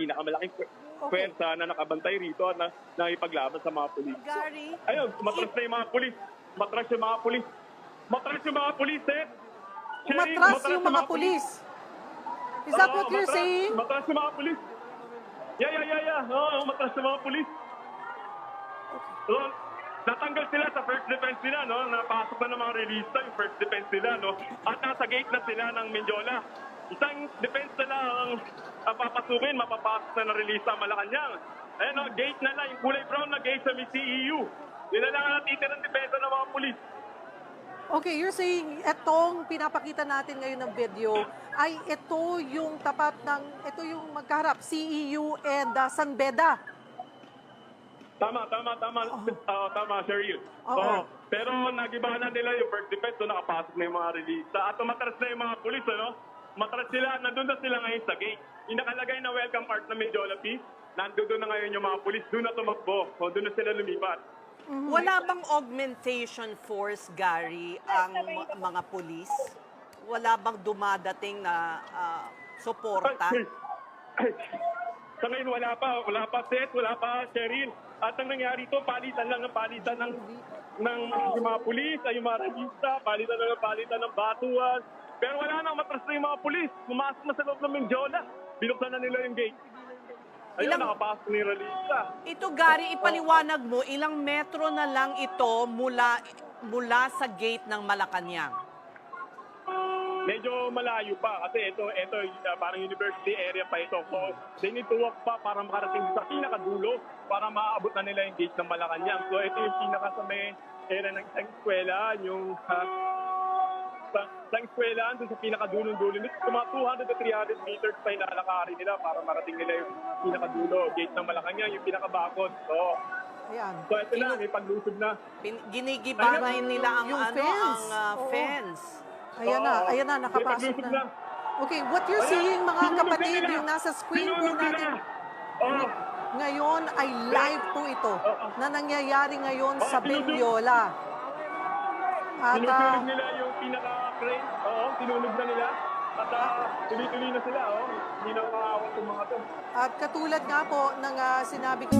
pinakamalaking pwersa na nakabantay rito at na, nakipaglaban sa mga pulis. Gary, Ayun, matras na yung mga pulis. Matras yung mga pulis. Matras yung mga pulis, eh. Sherry, umatras yung mga pulis. Is that what you're matras- saying? Matras yung mga pulis. Yeah, yeah, yeah, yeah. Oo, matras yung mga pulis. So, natanggal sila sa first defense nila, no? Napasok na ng mga release yung first defense nila, no? At nasa gate na sila ng Mindiola. Isang defense na lang ang ang papasukin, mapapasok na ng release ang Malacanang. Ayan, no? Gate na lang, yung kulay brown na gate sa CEU. Yun na lang ang natitirang depensa ng mga pulis. Okay, you're saying etong pinapakita natin ngayon ng video ay ito yung tapat ng, ito yung magkaharap, CEU and uh, San Beda. Tama, tama, tama. Oo, tama, Cheryl. Oo. Oo. Pero nagiba na nila yung first defense, so nakapasok na yung mga release. At umatras na yung mga pulis, ano? Matras sila, nandun na sila ngayon sa gate. Yung nakalagay na welcome art na Medjola Peace, nandun na ngayon yung mga pulis, doon na tumakbo. O doon na sila lumipat. Wala bang augmentation force, Gary, ang ma- mga pulis? Wala bang dumadating na ah, suporta? Sa ngayon, wala pa. Wala pa, Seth. Wala pa, Cheryl. At ang nangyari ito, palitan lang ng palitan ng, ng yung mga pulis, ay yung mga rangista, palitan lang ng palitan ng batuan. Pero wala nang matras na yung mga pulis. Pumasok na sa loob ng Mindiola. Binuksan na nila yung gate. Ayun, Ilang- nakapasok na yung release. Ito, Gary, ipaliwanag mo, ilang metro na lang ito mula mula sa gate ng Malacanang. Medyo malayo pa kasi ito, ito uh, parang university area pa ito. So, they need to walk pa para makarating sa pinakadulo para maaabot na nila yung gate ng Malacanang. So, ito yung pinaka sa may area ng isang eskwela, yung uh, sa, sa eskwela, doon sa pinakadulong-dulo. Nito, mga 200 to 300 meters pa yung lalakarin nila para marating nila yung pinakadulo, gate ng Malacanang, yung pinakabakod. So, Ayan. so ito na, may paglusob na. Pin- Ginigibahin nila ang Yung ano, fence. ang Oo. fence. Ayan na, ayan na, nakapasok paglusob na. Okay, what you're Ayan, seeing mga sinunog na kapatid, nila. yung nasa screen po Sinunog nila. natin Oo. ngayon ay live po ito Oo. na nangyayari ngayon sa. Bendiola. At, Sinusunog ah, nila yung pinaka-crane. Oo, sinunog na nila. At uh, tuloy-tuloy na sila. Oh. Hindi na makakawat yung mga to. at katulad nga po ng ah, sinabi ko